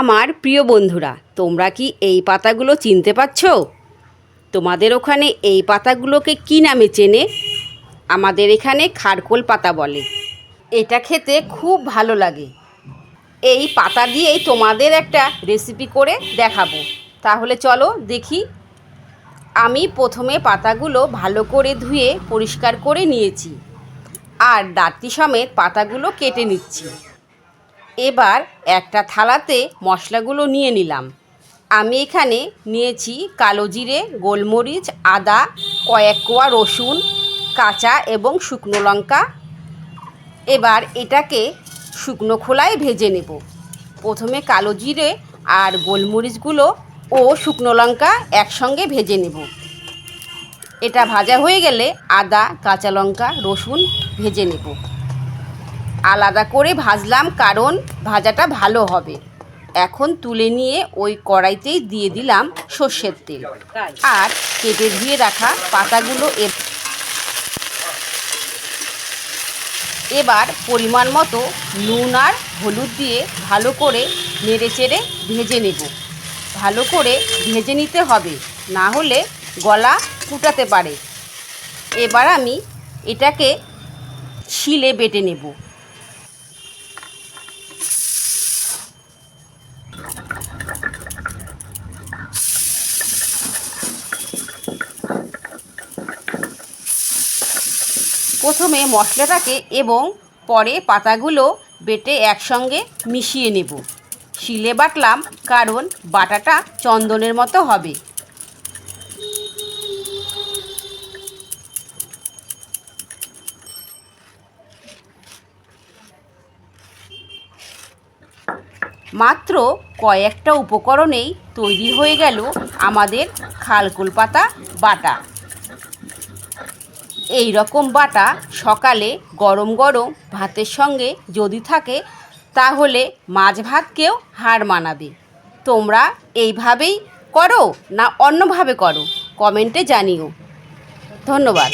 আমার প্রিয় বন্ধুরা, তোমরা কি এই পাতাগুলো চিনতে পারছ? তোমাদের ওখানে এই পাতাগুলোকে কি নামে চেনে? আমাদের এখানে খারকোল পাতা বলে। এটা খেতে খুব ভালো লাগে। এই পাতা দিয়েই তোমাদের একটা রেসিপি করে দেখাবো। তাহলে চলো দেখি। আমি প্রথমে পাতাগুলো ভালো করে ধুয়ে পরিষ্কার করে নিয়েছি। আর দাঁতি সমেত পাতাগুলো কেটে নিচ্ছি। এবার একটা থালাতে মশলাগুলো নিয়ে নিলাম। আমি এখানে নিয়েছি কালো জিরে, গোলমরিচ, আদা, কয়েক কোয়া রসুন, কাঁচা এবং শুকনো লঙ্কা। এবার এটাকে শুকনো খোলায় ভেজে নেব। প্রথমে কালো জিরে আর গোলমরিচগুলো ও শুকনো লঙ্কা একসঙ্গে ভেজে নেব। এটা ভাজা হয়ে গেলে আদা, কাঁচা লঙ্কা, রসুন ভেজে নেব। আলাদা করে ভাজলাম কারণ ভাজাটা ভালো হবে। এখন তুলে নিয়ে ওই কড়াইতেই দিয়ে দিলাম সর্ষের তেল। আর কেটে ধুয়ে রাখা পাতাগুলো এবার পরিমাণ মতো নুন আর হলুদ দিয়ে ভালো করে নেড়ে চেড়ে ভেজে নেব। ভালো করে ভেজে নিতে হবে, না হলে গলা ফুটাতে পারে। এবার আমি এটাকে শিলে বেটে নেব। প্রথমে মশলাটাকে এবং পরে পাতাগুলো বেটে একসঙ্গে মিশিয়ে নেব। শিলে বাটলাম, কারণ বাটাটা চন্দনের মতো হবে। মাত্র কয়েকটা উপকরণেই তৈরি হয়ে গেল আমাদের খালকুল পাতা বাটা। এই রকম বাটা সকালে গরম গরম ভাতের সঙ্গে যদি থাকে, তাহলে মাছ ভাতকেও হার মানাবে। তোমরা এইভাবেই করো না অন্যভাবে করো? কমেন্টে জানিও। ধন্যবাদ।